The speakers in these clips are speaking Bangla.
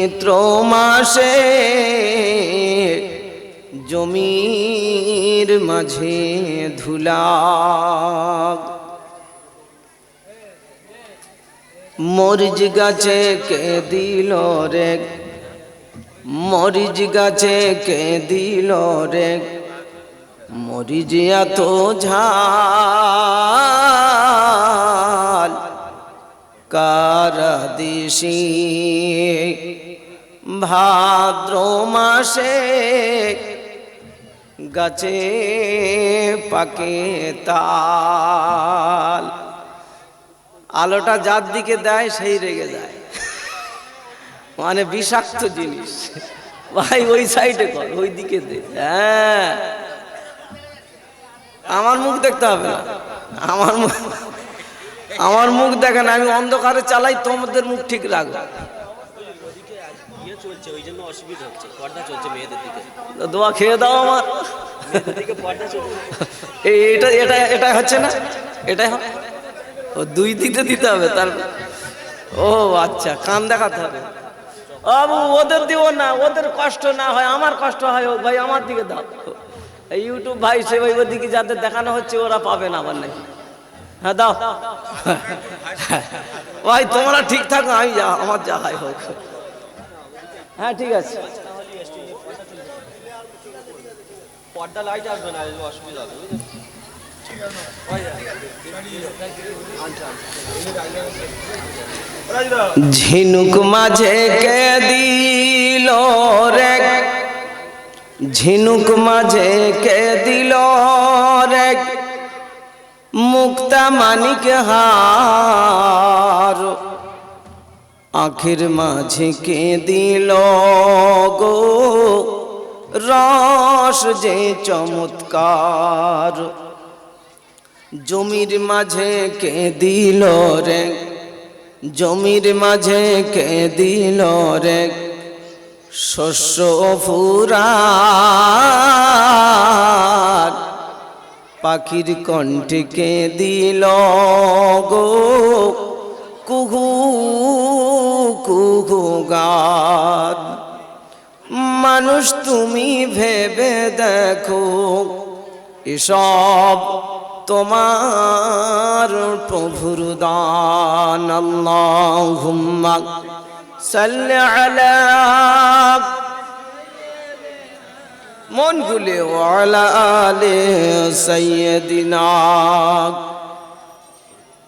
মিত্র মাসে জমির মাঝে ধুলা। মরিচ গাছে কে দিল রে? মরিচ গাছে কে দিল রে? মরিচ এত ঝাল কারাদিশি ভাদ্র মাসে গাছে পাকে তাল। আলোটা যার দিকে দেয়, সেই রেগে যায়। মানে বিষাক্ত জিনিস। ভাই, ওই সাইডে কর, ওই দিকে দে। হ্যাঁ। আমার মুখ দেখতে হবে না। আমার মুখ আমার মুখ দেখেন, আমি অন্ধকারে চালাই, তোমাদের মুখ ঠিক রাখব। চলছে ওই জন্য অসুবিধা হচ্ছে পর্দা চলছে মেয়েদের দিকে। দোয়া খেয়ে দাও আমার। দিকে পর্দা চলছে। এই এটা এটা এটা হচ্ছে না? এটাই হবে? ও দুই দিতে দিতে হবে তার ও আচ্ছা কান দেখাতে হবে। বাবু ওদের দিও না ওদের কষ্ট না হয় আমার কষ্ট হয় ও ভাই আমার দিকে দাও। এই ইউটিউব ভাই সে ভাই ওদিকে যাদের দেখানো হচ্ছে ওরা পাবে না আবার নাকি? হ্যাঁ দাও। ভাই তোমরা ঠিক থাকো আমি যা আমার যা হয় হোক। হ্যাঁ ঠিক আছে। পর্দা লাইট আসবে না অসুবিধা হবে ঝিনুক মাঝে কে দিল রে? ঝিনুক মাঝে কে দিল রে? মুক্তা মানিক হার। আখির মাঝে কে দিল গো? রস যে চমৎকার। জমির মাঝে কে দিল রে? জমির মাঝে কে দিল রে? শস্য ফুরার। পাখির কণ্ঠে কে দিল গো? কুহু কুহু গান। মানুষ তুমি ভেবে দেখো, এসব তোমার প্রভুর দান। আল্লাহুম্মা সাল্লি মন গুলে ওয়ালা আলে সাইয়্যিদিনা।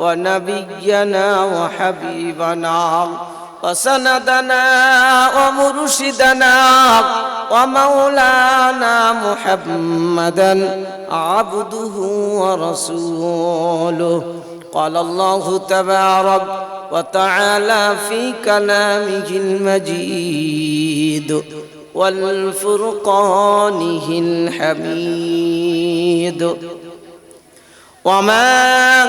ونبينا وحبيبنا وسندنا ومرشدنا ومولانا محمدا عبده ورسوله. قال الله تبارك وتعالى في كلامه المجيد والفرقانه الحميد. وما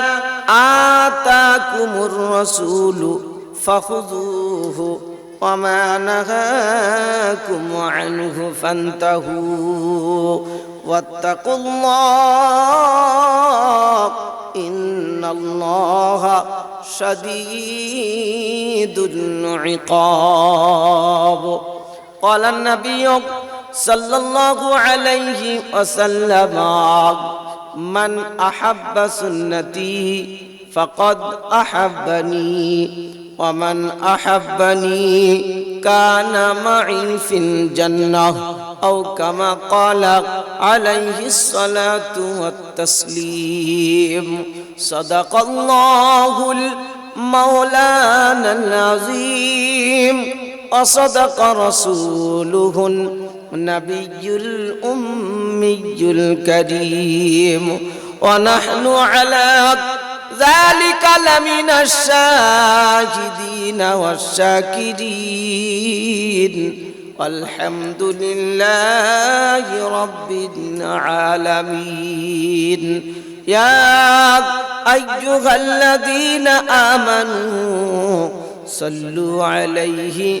آتاكم الرسول فخذوه وما نهاكم عنه فانتهوا واتقوا الله إن الله شديد العقاب. قال النبي صلى الله عليه وسلم من أحب سنتي فقد أحبني ومن أحبني كان معي في الجنة أو كما قال عليه الصلاة والتسليم. صدق الله المولانا العظيم وصدق رسوله النبي الأمي الكريم ونحن على ذلك لمن الشاهدين والشاكرين والحمد لله رب العالمين يا أيها الذين آمنوا صلوا عليه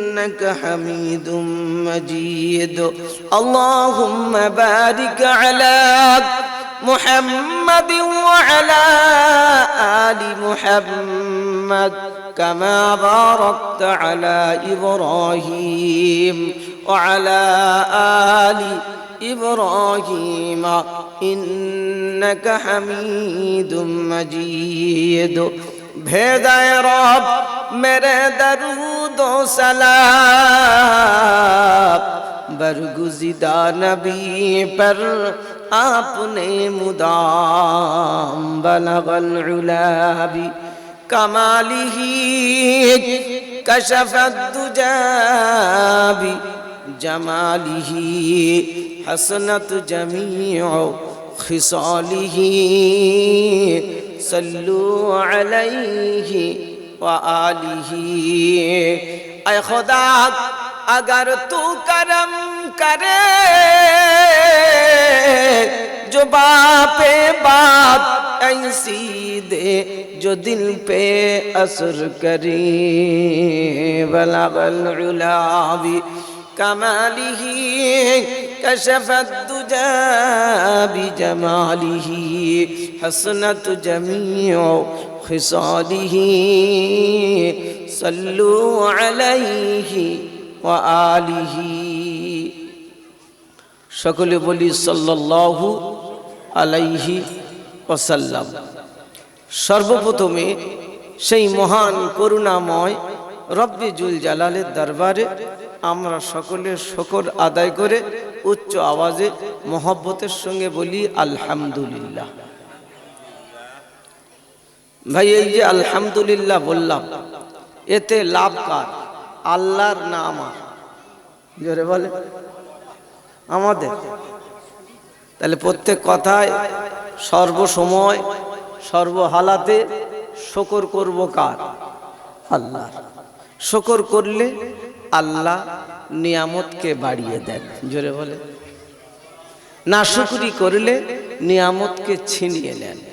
إنك حميد مجيد. اللهم بارك على محمد وعلى آل محمد كما باركت على إبراهيم وعلى آل إبراهيم. إنك حميد مجيد. بھیدائے رب میرے درود দো সালাম বরগুজিদা নবী পর আপনে মুদাম বলবল উলাবি কমালিহি কশফত দুজাবি জমালিহি হসনত জমিও خصاله صلوا عليه وآلہ اے خدا اگر تو کرم کرے جو باپ بات ایسی دے جو دل پہ اثر کرے بلغ العلاوی كماله كشف الدجى بجماله حسنت جميع خصاله صلوا عليه وآله সকলে বলি সাল্লাল্লাহু আলাইহি ওয়াসাল্লাম সর্বপ্রথমে সেই মহান করুণাময় রব্বি জুল জালালের দরবারে আমরা সকলে শকর আদায় করে উচ্চ আওয়াজে মহব্বতের সঙ্গে বলি আলহামদুলিল্লাহ ভাই, এই যে আলহামদুলিল্লাহ বললাম, এতে লাভ কার? আল্লাহর না আমার? জোরে বলে। আমাদের? তাহলে প্রত্যেক কথায় সর্বসময়, সর্বহালাতে শকর করব কার? আল্লাহ শকর করলে আল্লাহ নিয়ামতকে বাড়িয়ে দেন। জোরে বলে। না শুকরি করলে নিয়ামতকে ছিনিয়ে নেন।